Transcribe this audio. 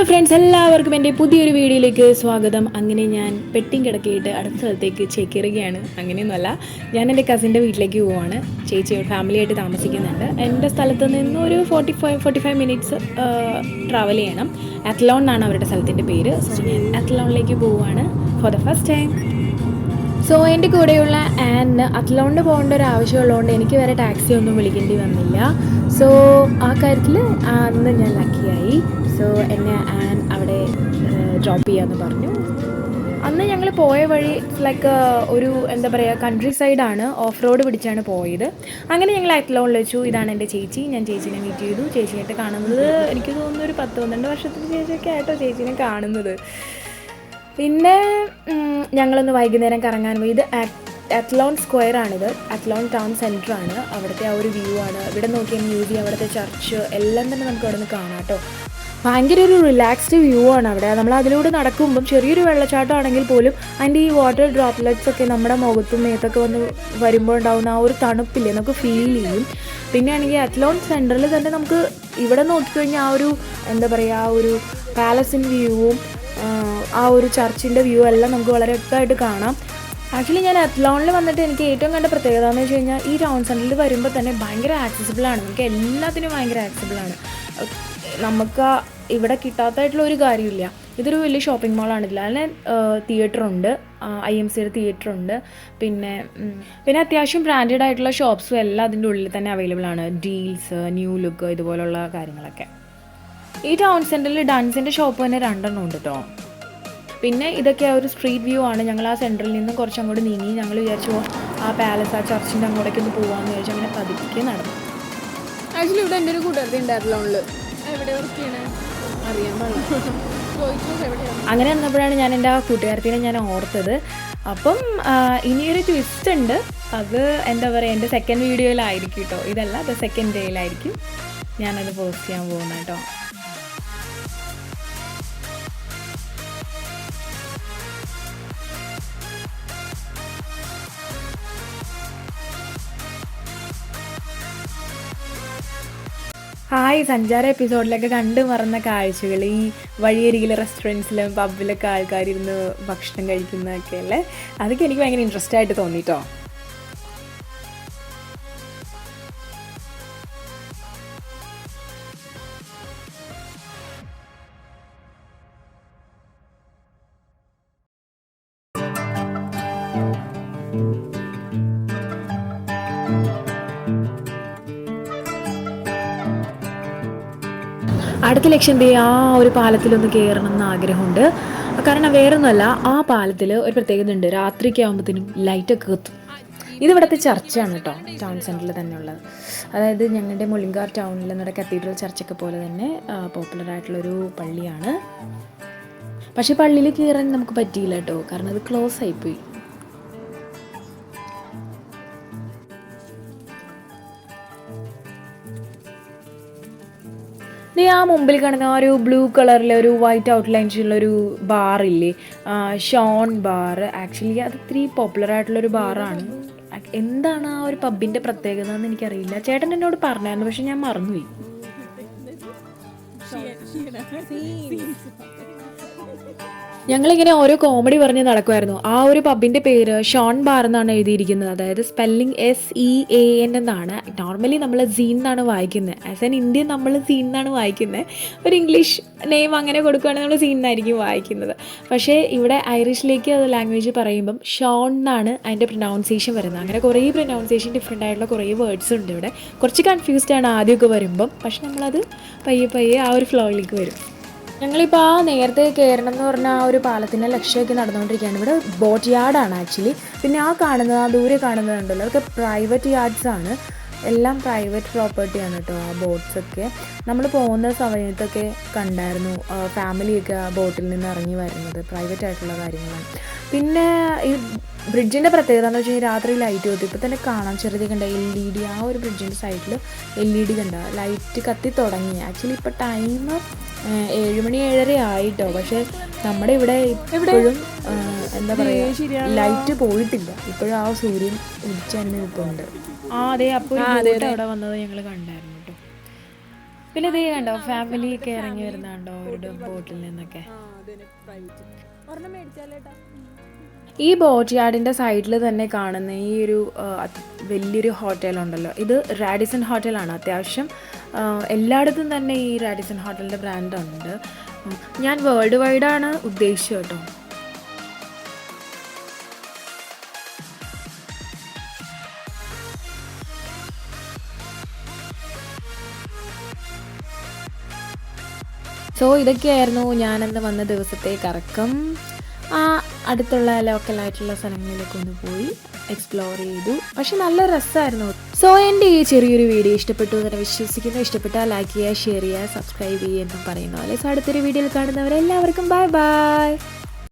Hello friends എല്ലാവർക്കും എന്റെ പുതിയൊരു വീഡിയോയിലേക്ക് സ്വാഗതം. അങ്ങനെ ഞാൻ പെട്ടിങ് കിടക്കിയിട്ട് അടുത്ത സ്ഥലത്തേക്ക് ചേക്കേറുകയാണ്. അങ്ങനെയൊന്നുമല്ല ഞാൻ എന്റെ കസിന്റെ വീട്ടിലേക്ക് പോവാണ്. ചേച്ചി ഫാമിലിയായിട്ട് താമസിക്കുന്നുണ്ട്. എന്റെ സ്ഥലത്ത് നിന്ന് ഒരു forty five forty five minutes travel ചെയ്യണം. അത്ലോൺ എന്നാണ് അവരുടെ സ്ഥലത്തിന്റെ പേര്. സോ ഞാൻ അത്ലോണിലേക്ക് പോവുകയാണ് for the first time so എന്റെ കൂടെയുള്ള ആനിന് അത്ലോണ്ട് പോകേണ്ട ഒരു ആവശ്യമുള്ളതുകൊണ്ട് എനിക്ക് വേറെ ടാക്സി ഒന്നും വിളിക്കേണ്ടി വന്നില്ല. സോ ആ കാര്യത്തിൽ അന്ന് ഞാൻ ലക്കിയായി സോ എന്നെ ആൻ അവിടെ ഡ്രോപ്പ് ചെയ്യാമെന്ന് പറഞ്ഞു. അന്ന് ഞങ്ങൾ പോയ വഴി ലൈക്ക് ഒരു എന്താ പറയുക കൺട്രി സൈഡാണ് ഓഫ് റോഡ് പിടിച്ചാണ് പോയത്. അങ്ങനെ ഞങ്ങൾ അത്ലോണിൽ വെച്ചു. ഇതാണ് എന്റെ ചേച്ചി. ഞാൻ ചേച്ചീനെ മീറ്റ് ചെയ്തു. ചേച്ചിയായിട്ട് കാണുന്നത് എനിക്ക് തോന്നുന്നു ഒരു പത്ത് പന്ത്രണ്ട് വർഷത്തിന് ശേഷമൊക്കെ ആയിട്ടോ ചേച്ചീനെ കാണുന്നത്. പിന്നെ ഞങ്ങളൊന്ന് വൈകുന്നേരം കറങ്ങാൻ പോയി. ഇത് അത്ലോൺ സ്ക്വയർ ആണിത് അത്ലോൺ ടൗൺ സെന്റർ ആണ് അവിടുത്തെ ആ ഒരു വ്യൂ ആണ്. ഇവിടെ നോക്കിയാൽ മ്യൂസിയം അവിടുത്തെ ചർച്ച് എല്ലാം തന്നെ നമുക്ക് അവിടെ നിന്ന് കാണാം കേട്ടോ. ഭയങ്കര ഒരു റിലാക്സ്ഡ് വ്യൂ ആണ് അവിടെ. നമ്മൾ അതിലൂടെ നടക്കുമ്പം ചെറിയൊരു വെള്ളച്ചാട്ടം ആണെങ്കിൽ പോലും അതിന്റെ ഈ വാട്ടർ ഡ്രോപ്ലെറ്റ്സ് ഒക്കെ നമ്മുടെ മുഖത്തും മേത്തൊക്കെ വന്ന് വരുമ്പോൾ ഉണ്ടാകുന്ന ആ ഒരു തണുപ്പില്ലേ നമുക്ക് ഫീൽ ചെയ്യും. പിന്നെ ആണെങ്കിൽ അത്ലോൺ സെന്ററിൽ തന്നെ നമുക്ക് ഇവിടെ നോക്കിക്കഴിഞ്ഞാൽ ആ ഒരു എന്താ പറയുക ആ ഒരു പാലസിൻ വ്യൂവും ആ ഒരു ചർച്ചിന്റെ വ്യൂ എല്ലാം നമുക്ക് വളരെ വ്യക്തമായിട്ട് കാണാം. ആക്ച്വലി ഞാൻ അത്ലോണിൽ വന്നിട്ട് എനിക്ക് ഏറ്റവും കണ്ട പ്രത്യേകത എന്ന് വെച്ച് കഴിഞ്ഞാൽ ഈ ടൗൺ സെന്ററിൽ വരുമ്പോൾ തന്നെ ഭയങ്കര ആക്സസിബിളാണ് നമുക്ക് എല്ലാത്തിനും ഭയങ്കര ആക്സസിബിളാണ് നമുക്ക് ഇവിടെ കിട്ടാത്തതായിട്ടുള്ള ഒരു കാര്യമില്ല. ഇതൊരു വലിയ ഷോപ്പിംഗ് മാളാണ് ഇതിൽ അതിന് തിയേറ്റർ ഉണ്ട്. ഐ എം സിയുടെ തിയേറ്റർ ഉണ്ട്. പിന്നെ പിന്നെ അത്യാവശ്യം ബ്രാൻഡഡ് ആയിട്ടുള്ള ഷോപ്സും എല്ലാം അതിന്റെ ഉള്ളിൽ തന്നെ അവൈലബിൾ ആണ്. ഡീൽസ് ന്യൂ ലുക്ക് ഇതുപോലുള്ള കാര്യങ്ങളൊക്കെ. ഈ ടൗൺ സെന്ററിൽ ഡാൻസിന്റെ ഷോപ്പ് തന്നെ രണ്ടെണ്ണം ഉണ്ട് കേട്ടോ പിന്നെ ഇതൊക്കെ ആ ഒരു സ്ട്രീറ്റ് വ്യൂ ആണ്. ഞങ്ങൾ ആ സെന്ററിൽ നിന്ന് കുറച്ച് അങ്ങോട്ട് നീങ്ങി. ഞങ്ങൾ വിചാരിച്ചു ആ പാലസ് ആ ചർച്ചിന്റെ അങ്ങോട്ടേക്ക് ഒന്ന് പോകാമെന്ന് വിചാരിച്ചു. അങ്ങനെ പതുക്കെ നടന്നു. ആക്ച്വലി ഇവിടെ എന്റെ ഒരു കൂട്ടുകാരി ഉണ്ടായിരുന്നു ലോണിൽ എവിടെ വർക്ക് ചെയ്യണേ? അറിയാൻ പാടില്ല. ചോദിച്ചു എവിടെയാണ് അങ്ങനെ വന്നപ്പോഴാണ് ഞാൻ എന്റെ ആ കൂട്ടുകാരത്തിനെ ഞാൻ ഓർത്തത്. അപ്പം ഇനിയൊരു ട്വിസ്റ്റ് ഉണ്ട്. അത് എന്താ പറയുക എന്റെ സെക്കൻഡ് വീഡിയോയിലായിരിക്കും കേട്ടോ ഇതല്ല അത് സെക്കൻഡ് ഡേയിലായിരിക്കും ഞാനത് പോസ്റ്റ് ചെയ്യാൻ പോകുന്നത് കേട്ടോ ഹായ് സഞ്ചാര എപ്പിസോഡിലൊക്കെ കണ്ടു മറന്ന കാഴ്ചകൾ. ഈ വഴിയരികിലെ റെസ്റ്റോറന്റ്സിലും പബ്ബിലൊക്കെ ആൾക്കാർ ഇരുന്ന് ഭക്ഷണം കഴിക്കുന്നതൊക്കെ അല്ലേ? അതൊക്കെ എനിക്ക് ഭയങ്കര ഇൻട്രസ്റ്റ് ആയിട്ട് തോന്നിട്ടോ. അടുത്ത ലക്ഷ്യം ദേ ആ ഒരു പാലത്തിലൊന്ന് കയറണം എന്ന് ആഗ്രഹമുണ്ട്. കാരണം വേറൊന്നുമല്ല ആ പാലത്തിൽ ഒരു പ്രത്യേകത ഉണ്ട് രാത്രിയൊക്കെ ആകുമ്പോഴത്തേനും ലൈറ്റൊക്കെ കത്തും. ഇതിവിടുത്തെ ചർച്ചയാണ് കേട്ടോ ടൗൺ സെന്ററിൽ തന്നെ ഉള്ളത് അതായത് ഞങ്ങളുടെ മുളിങ്കാർ ടൗണിൽ നമ്മുടെ കത്തീഡ്രൽ ചർച്ചൊക്കെ പോലെ തന്നെ പോപ്പുലർ ആയിട്ടുള്ളൊരു പള്ളിയാണ്. പക്ഷേ പള്ളിയിൽ കയറാൻ നമുക്ക് പറ്റിയില്ല കേട്ടോ കാരണം അത് ക്ലോസ് ആയിപ്പോയി. ദേ ആ മുമ്പിൽ കിടന്ന ആ ഒരു ബ്ലൂ കളറിലെ ഒരു വൈറ്റ് ഔട്ട്ലൈൻസ് ഉള്ള ഒരു ആ, ഷോൺ ബാർ ആക്ച്വലി അത് ഇത്തിരി പോപ്പുലർ ആയിട്ടുള്ളൊരു ബാറാണ് എന്താണ് ആ ഒരു പബ്ബിന്റെ പ്രത്യേകത എന്ന് എനിക്കറിയില്ല ചേട്ടൻ എന്നോട് പറഞ്ഞായിരുന്നു പക്ഷെ ഞാൻ മറന്നുപോയി ഞങ്ങളിങ്ങനെ ഓരോ കോമഡി പറഞ്ഞ് നടക്കുമായിരുന്നു ആ ഒരു പബിന്റെ പേര് ഷോൺ ബാർ എന്നാണ് എഴുതിയിരിക്കുന്നത്. അതായത് spelling S E A N എന്നാണ്. നോർമലി നമ്മൾ സീൻ എന്നാണ് വായിക്കുന്നത് ആസ് എൻ ഇന്ത്യൻ നമ്മൾ സീൻ എന്നാണ് വായിക്കുന്നത് ഒരു ഇംഗ്ലീഷ് നെയിം അങ്ങനെ കൊടുക്കുകയാണെങ്കിൽ നമ്മൾ സീൻ എന്നായിരിക്കും വായിക്കുന്നത്. പക്ഷേ ഇവിടെ ഐറിഷിലേക്ക് അത് ലാംഗ്വേജ് പറയുമ്പം ഷോൺ എന്നാണ് അതിന്റെ പ്രൊനൗൺസിയേഷൻ വരുന്നത്. അങ്ങനെ കുറേ പ്രൊനൗൺസിയേഷൻ ഡിഫറെന്റ് ആയിട്ടുള്ള കുറേ വേർഡ്സ് ഉണ്ട് ഇവിടെ. കുറച്ച് കൺഫ്യൂസ്ഡ് ആണ് ആദ്യമൊക്കെ വരുമ്പം. പക്ഷെ നമ്മളത് പയ്യെ പയ്യെ ആ ഒരു ഫ്ലോയിലേക്ക് വരും. ഞങ്ങളിപ്പോൾ ആ നേരത്തെ കയറണം എന്ന് പറഞ്ഞ ആ ഒരു പാലത്തിന്റെ ലക്ഷ്യമൊക്കെ നടന്നുകൊണ്ടിരിക്കുകയാണ്. ഇവിടെ ബോട്ട് യാർഡാണ് ആക്ച്വലി പിന്നെ ആ കാണുന്നത് ആ ദൂരെ കാണുന്നത് ഉണ്ടല്ലോ അതൊക്കെ പ്രൈവറ്റ് യാർഡ്സ് ആണ്. എല്ലാം പ്രൈവറ്റ് പ്രോപ്പർട്ടിയാണ് കേട്ടോ ആ ബോട്ട്സൊക്കെ നമ്മൾ പോകുന്ന സമയത്തൊക്കെ കണ്ടായിരുന്നു ഫാമിലിയൊക്കെ ആ ബോട്ടിൽ നിന്ന് ഇറങ്ങി വരുന്നത് പ്രൈവറ്റ് ആയിട്ടുള്ള കാര്യങ്ങളാണ്. പിന്നെ ഈ ബ്രിഡ്ജിന്റെ പ്രത്യേകത എന്ന് വെച്ചാൽ രാത്രി ലൈറ്റ് കൊത്തി. ഇപ്പോൾ തന്നെ കാണാം ചെറുത് കണ്ട എൽ ഇ ഡി ആ ഒരു ബ്രിഡ്ജിന്റെ സൈഡിൽ എൽ ഇ ഡി കണ്ട. ലൈറ്റ് കത്തി തുടങ്ങി. ആക്ച്വലി ഇപ്പോൾ ടൈം ഏഴ് മണി ഏഴര ആയിട്ടോ പക്ഷെ നമ്മുടെ ഇവിടെ ഇപ്പോഴും എന്താ പറയുക ലൈറ്റ് പോയിട്ടില്ല. ഇപ്പോഴും ആ സൂര്യൻ ഉദിച്ചന്നെ നിൽപ്പുണ്ട്. ആ അതെ അപ്പോൾ അവിടെ വന്നത് ഞങ്ങൾ കണ്ടായിരുന്നു കേട്ടോ. പിന്നെ ഇതേ കണ്ടോ ഫാമിലി ഒക്കെ ഇറങ്ങി വരുന്നുണ്ടോ ഒരു ബോട്ടിൽ നിന്നൊക്കെ? ഈ ബോട്ട് യാർഡിന്റെ സൈഡിൽ തന്നെ കാണുന്ന ഈ ഒരു വലിയൊരു ഹോട്ടൽ ഉണ്ടല്ലോ ഹോട്ടലുണ്ടല്ലോ. ഇത് റാഡിസൺ ഹോട്ടലാണ് അത്യാവശ്യം എല്ലായിടത്തും തന്നെ ഈ റാഡിസൺ ഹോട്ടലിന്റെ ബ്രാൻഡുണ്ട് ഞാൻ വേൾഡ് വൈഡാണ് ഉദ്ദേശിച്ചത് കേട്ടോ. സോ ഇതൊക്കെയായിരുന്നു ഞാനന്ന് വന്ന ദിവസത്തെ കറക്കം അടുത്തുള്ള ലോക്കലായിട്ടുള്ള സ്ഥലങ്ങളിലേക്ക് ഒന്ന് പോയി എക്സ്പ്ലോർ ചെയ്തു. പക്ഷെ നല്ല രസമായിരുന്നു സോ എന്റെ ഈ ചെറിയൊരു വീഡിയോ ഇഷ്ടപ്പെട്ടു എന്ന് വിശ്വസിക്കുന്നു. ഇഷ്ടപ്പെട്ടാൽ ലൈക്ക് ചെയ്യുക ഷെയർ ചെയ്യുക സബ്സ്ക്രൈബ് ചെയ്യുക എന്നും പറയുന്ന പോലെ. സോ അടുത്തൊരു വീഡിയോയിൽ കാണുന്നവരെല്ലാവർക്കും ബൈ ബൈ